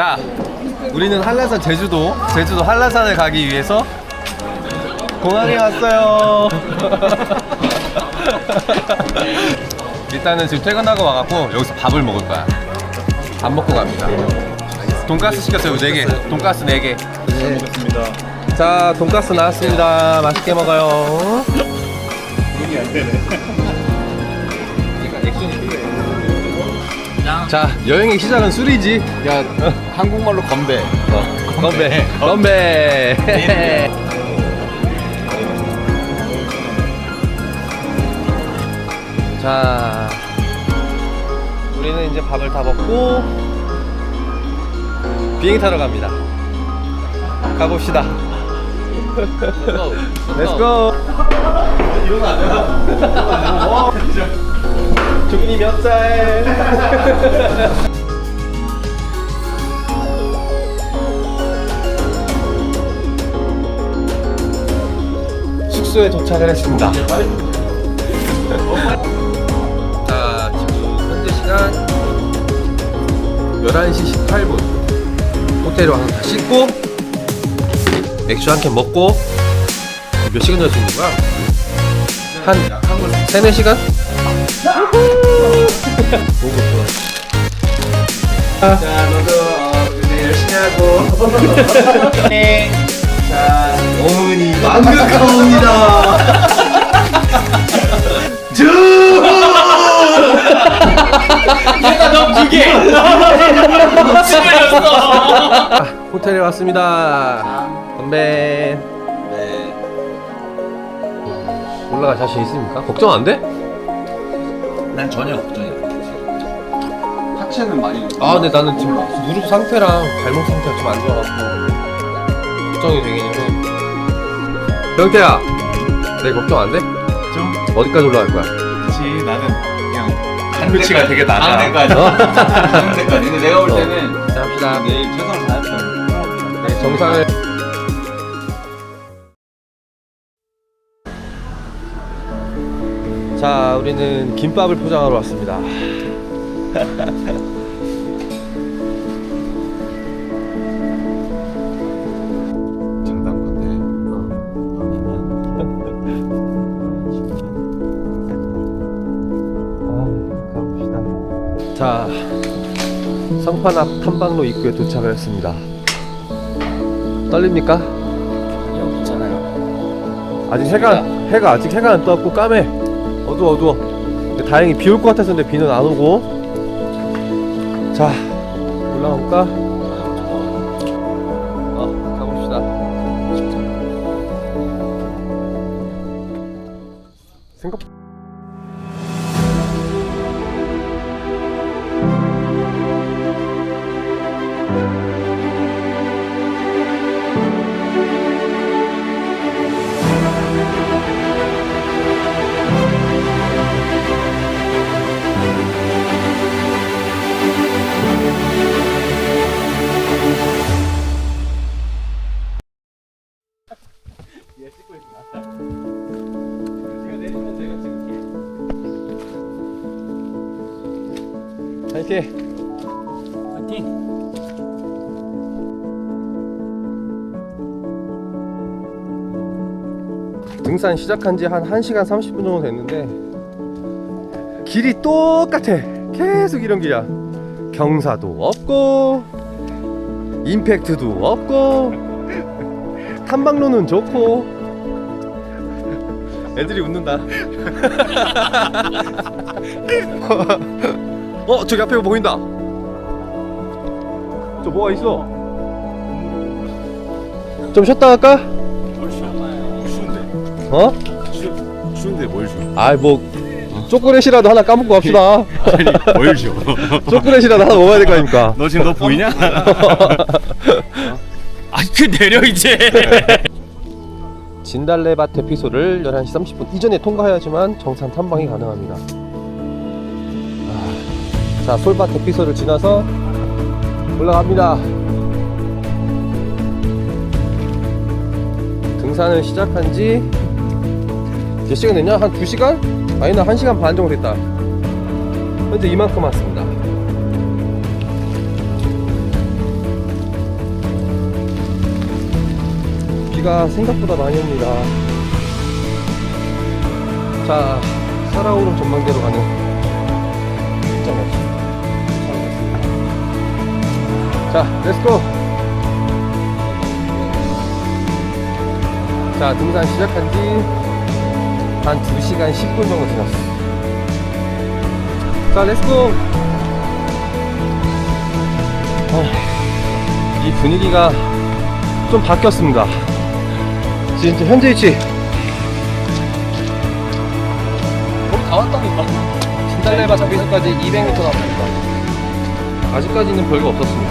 자, 우리는 한라산 제주도, 제주도 한라산을 가기 위해서 공항에 왔어요. 일단은 지금 퇴근하고 와갖고 여기서 밥을 먹을 거야. 밥 먹고 갑니다. 돈가스 시켰어요, 4개. 돈가스 4개. 잘 먹겠습니다. 자, 돈가스 나왔습니다. 맛있게 먹어요. 돈이 안 되네. 자, 여행의 시작은 술이지. 야 한국말로 건배 어, 건배, 건배. 자, 우리는 이제 밥을 다 먹고 비행기 타러 갑니다. 가봅시다. Let's go. 이러면 안 되나? 조균이 몇 살? 숙소에 도착을 했습니다. 자, 지금 현재 시간 11시 18분. 호텔에 와서 다 씻고 맥주 한 캔 먹고 몇 시간 전에 있는 거야? 한 3, 4시간? 너무 좋아. 자 너도 근데 열심히 하고 자 어머니 만극하옵니다. 내가 너두개 아, 호텔에 왔습니다. 건배. 네 올라갈 자신 있습니까? 걱정 안 돼? 난 전혀 걱정이 안 돼. 하체는 많이 아, 근데 나는 지금 무릎 상태랑 발목 상태가 좀 안 좋아가지고 걱정이 되긴 해. 병태야, 내 걱정 안 돼? 좀 어디까지 올라갈 거야? 그렇지 나는 그냥 한글치가 되게 낮아. 강대까지 어? 강대까지 근데 내가 볼 때는 자, 합시다. 내일 최선을 다했어 네, 정상을. 자, 우리는 김밥을 포장하러 왔습니다. 성판 앞 탐방로 입구에 도착을 했습니다. 떨립니까? 형 괜찮아요 아직 해가 해가 아직 해가 안 떠갖고 까매. 어두워 어두워. 근데 다행히 비 올 것 같았는데 비는 안 오고. 자, 올라갈까? 파이 등산 시작한 지 한 1시간 30분 정도 됐는데 길이 똑같아. 계속 이런 길이야. 경사도 없고 임팩트도 없고 탐방로는 좋고. 애들이 웃는다. 어 저기 앞에 보인다. 저 뭐가 있어? 좀 쉬었다 갈까? 어? 추, 추운데 뭘 줘? 아이 뭐 초콜릿이라도 하나 까먹고 갑시다 아니 뭘 줘? 초콜릿이라도 하나 먹어야 될 거 아닙니까 너 지금 너 보이냐? 아그 내려 이제. 진달래밭 대피소를 11시 30분 이전에 통과해야지만 정상 탐방이 가능합니다 아, 자 솔밭 대피소를 지나서 올라갑니다 등산을 시작한 지 몇 시간 됐냐? 한 2시간? 아니나 1시간 반 정도 됐다 현재 이만큼 왔습니다 비가 생각보다 많이 옵니다 자 살아오름 전망대로 가는 입장입니다 자 렛츠고 자 등산 시작한 지 한 2시간 10분 정도 지났어. 자, 렛츠고! 어, 이 분위기가 좀 바뀌었습니다. 지금 현재 위치. 거의 다 왔다니까. 진달래바 장비소까지 200m 남았습니다. 아직까지는 별거 없었습니다.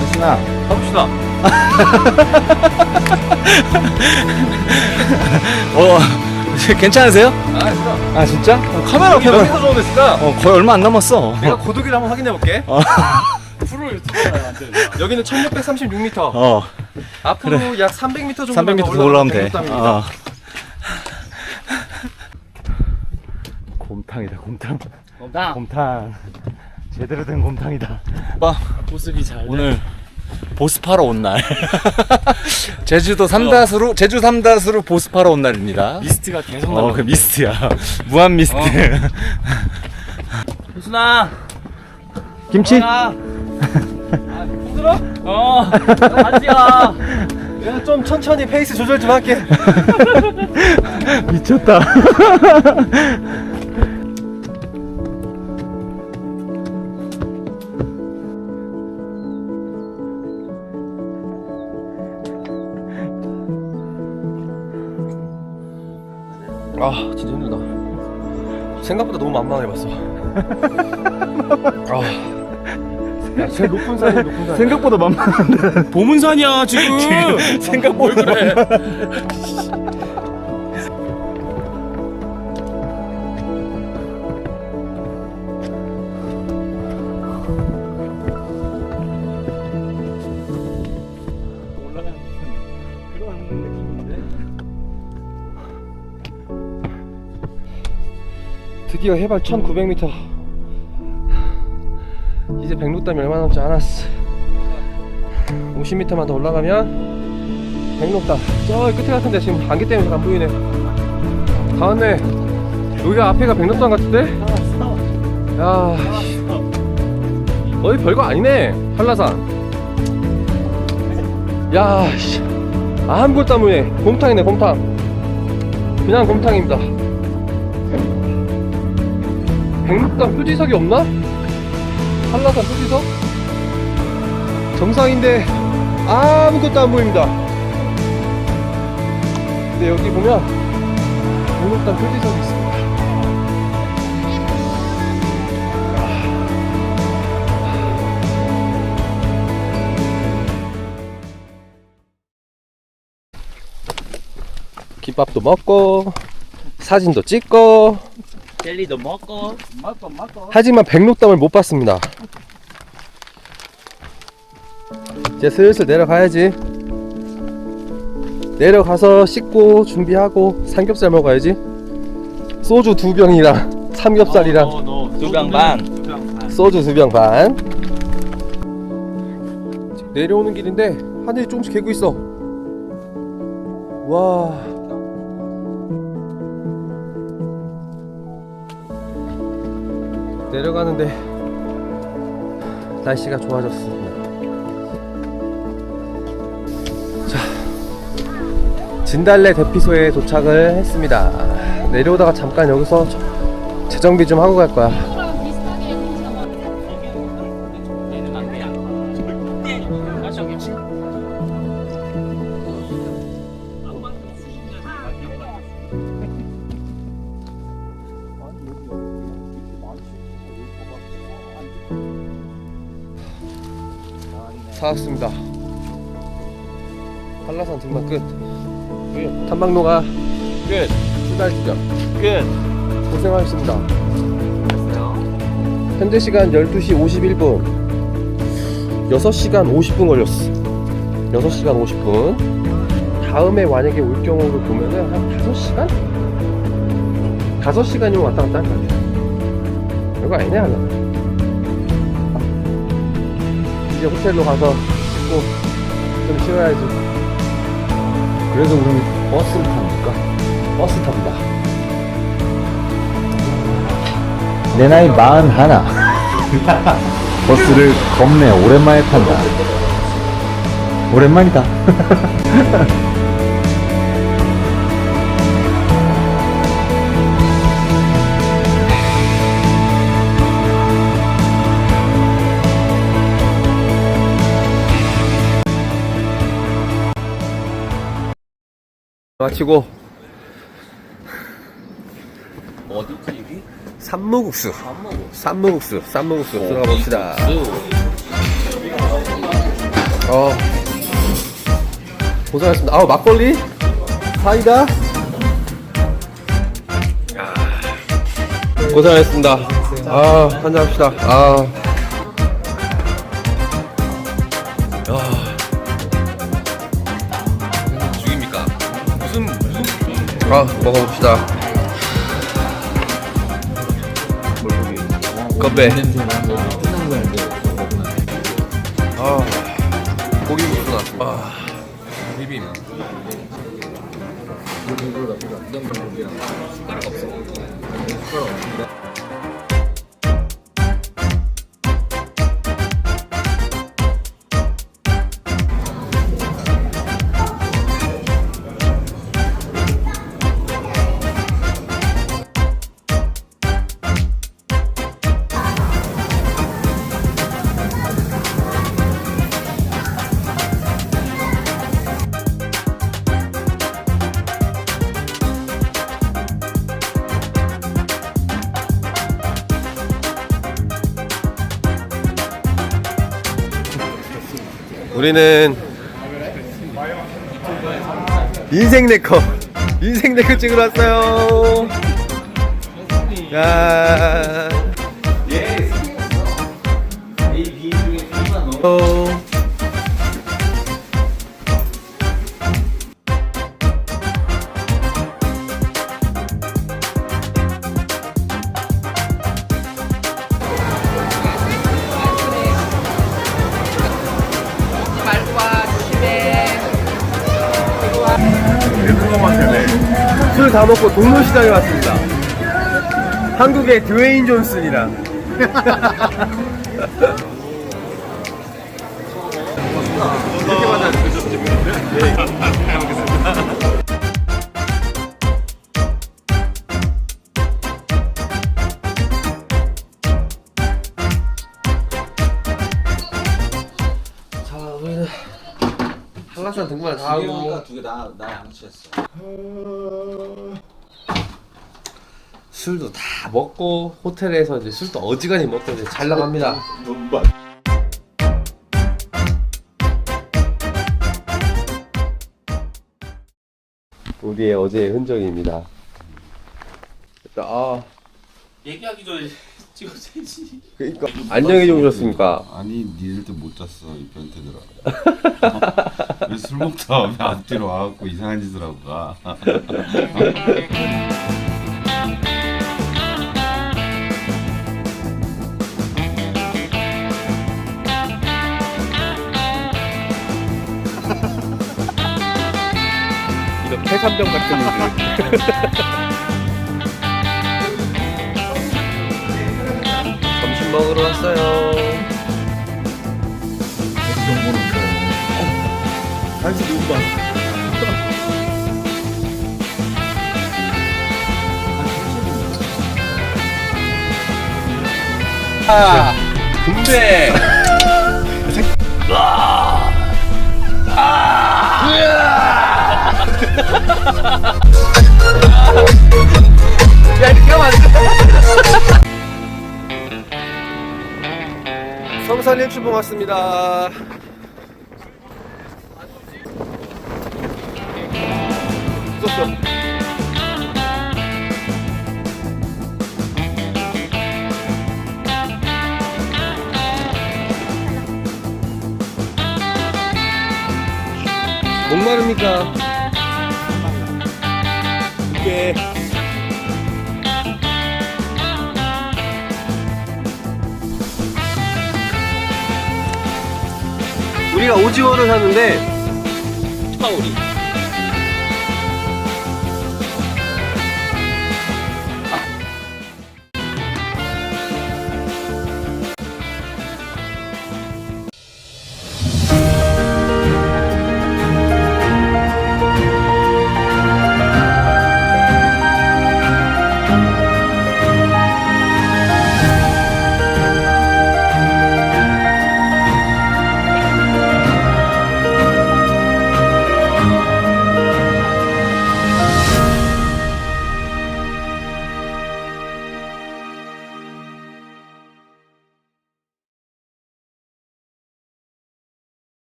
혜순아 가봅시다 어, 괜찮으세요? 아, 진짜. 아, 진짜? 어, 카메라 여기 켜봐. 몇미터 정도 됐을까? 어, 거의 얼마 안 남았어. 내가 고도기를 한번 확인해 볼게. 프로 유튜버가 만들자 여기는 1636m. 어, 앞으로 약 300m 정도 300m 더 올라가면 돼. 어. 곰탕이다, 곰탕. 나 곰탕. 제대로 된 곰탕이다. 모습이 잘 오늘 보습하러 온 날. 제주도 삼다수로, 제주 삼다수로 보습하러 온 날입니다. 미스트가 계속 어, 나와 그 미스트야. 무한 미스트. 혜순아 김치? 아 힘들어? 어 아지야 내가 좀 천천히 페이스 조절 좀 할게. 미쳤다. 아, 진짜 힘들다. 생각보다 너무 만만해봤어. 아. 야, 제일 높은 산이 높은 산. 생각보다 만만한데. 보문산이야 지금 생각보다 그래 드디어 해발 1900m. 이제 백록담이 얼마 남지 않았어. 50m만 더 올라가면 백록담. 저 끝에 같은데 지금 안개 때문에 잘안 보이네. 다 왔네. 여기가 앞에가 백록담 같은데? 야, 씨. 어디 별거 아니네. 한라산. 야, 씨. 아무것도 안 보이네. 곰탕이네, 곰탕. 그냥 곰탕입니다. 백록담 표지석이 없나? 한라산 표지석? 정상인데 아무것도 안 보입니다. 근데 여기 보면 백록담 표지석이 있습니다. 김밥도 먹고 사진도 찍고 젤리도 먹고 먹고 먹고 하지만 백록담을 못 봤습니다. 이제 슬슬 내려가야지. 내려가서 씻고 준비하고 삼겹살 먹어야지. 소주 두 병이랑 삼겹살이랑 두병 반. 두병 반. 소주 두 병 반. 지금 내려오는 길인데 하늘이 조금씩 개고 있어. 와. 내려가는데 날씨가 좋아졌습니다. 자, 진달래 대피소에 도착을 했습니다. 내려오다가 잠깐 여기서 재정비 좀 하고 갈 거야. 얘는 안 돼야. 절대 가셔 김치. 다 왔습니다. 한라산 등반 끝. 탐방로가 끝. 출발지점 끝. 고생하셨습니다. 현재 시간 12시 51분. 6시간 50분 걸렸어. 6시간 50분. 다음에 만약에 올 경우를 보면은 한 5시간? 5시간이면 왔다 갔다 할 것 같아. 별거 아니네, 하나. 이제 호텔로 가서 찍고 좀 쉬어야지. 그래서 우리는 버스를 탑니까? 버스 탑니다. 내 나이 마흔 하나. 버스를 겁내 오랜만에 탄다. 오랜만이다. 마치고 어디지 여기? 산무국수. 밥 먹어. 쌈무국수, 쌈무국수 들어가 봅시다. 어. 고생하셨습니다. 아, 막걸리? 사이다? 야. 고생하셨습니다. 아, 한잔 합시다. 아. 아, 먹어봅시다. 건배. 아, 고기 나왔습니다. 아, 비빔. 우리는 인생 네커 인생 네커 찍으러 왔어요. 야. 어. 다 먹고 동묘시장에 왔습니다. 한국의 드웨인 존슨이랑. 자, 우리는 한라산 등반 다 하고 두개나나 양치했어. 술도 다 먹고 호텔에서 이제 술도 어지간히 먹고 이제 잘 나갑니다. 우리의 어제의 흔적입니다. 일단 아 얘기하기 전에 찍어줘야지. 그러니까 안녕히 주무셨습니까? 아니 니들도 못 잤어 이 변태들아 왜 술 먹다 왜 앞뒤로 와갖고 이상한 짓을 하고 가 폐산병 같은 일들. 점심 먹으러 왔어요. 한시 6번. 아, 군대. 야, 돼. 성산 일출봉 왔습니다. 목마릅니까? 이게 우리 우리가 오징어를 샀는데 파우리